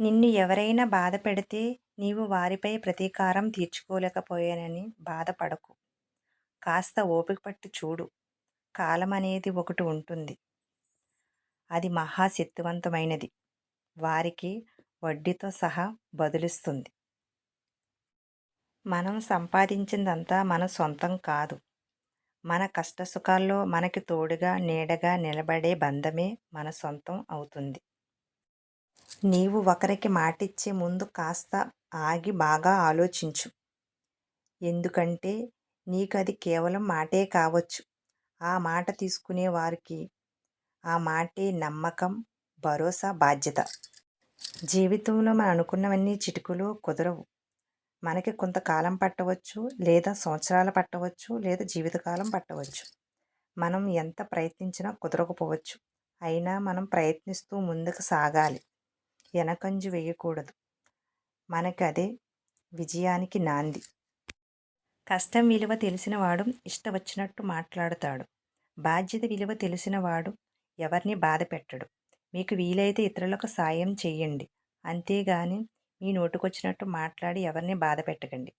నిన్ను ఎవరైనా బాధ పెడితే నీవు వారిపై ప్రతీకారం తీర్చుకోలేకపోయానని బాధపడకు. కాస్త ఓపిక పట్టి చూడు. అనేది ఒకటి ఉంటుంది. అది మహా శక్తివంతమైనది. వారికి వడ్డీతో సహా బదులిస్తుంది. మనం సంపాదించిందంతా మన సొంతం కాదు. మన కష్టసుఖాల్లో మనకి తోడుగా నీడగా నిలబడే బంధమే మన సొంతం అవుతుంది. నీవు ఒకరికి మాటిచ్చే ముందు కాస్త ఆగి బాగా ఆలోచించు. ఎందుకంటే నీకది కేవలం మాటే కావచ్చు. ఆ మాట తీసుకునే వారికి ఆ మాటే నమ్మకం, భరోసా, బాధ్యత. జీవితంలో మనం అనుకున్నవన్నీ చిటుకులు కుదరవు. మనకి కొంతకాలం పట్టవచ్చు. లేదా సంవత్సరాలు పట్టవచ్చు. లేదా జీవితకాలం పట్టవచ్చు. మనం ఎంత ప్రయత్నించినా కుదరకపోవచ్చు. అయినా మనం ప్రయత్నిస్తూ ముందుకు సాగాలి. వెనకంజు వేయకూడదు. మనకదే విజయానికి నాంది. కష్టం విలువ తెలిసినవాడు ఇష్ట వచ్చినట్టు మాట్లాడతాడు. బాధ్యత విలువ తెలిసినవాడు ఎవర్నీ బాధపెట్టడు. మీకు వీలైతే ఇతరులకు సాయం చేయండి అంతేగాని మీ నోటుకొచ్చినట్టు మాట్లాడి ఎవర్నీ బాధపెట్టకండి.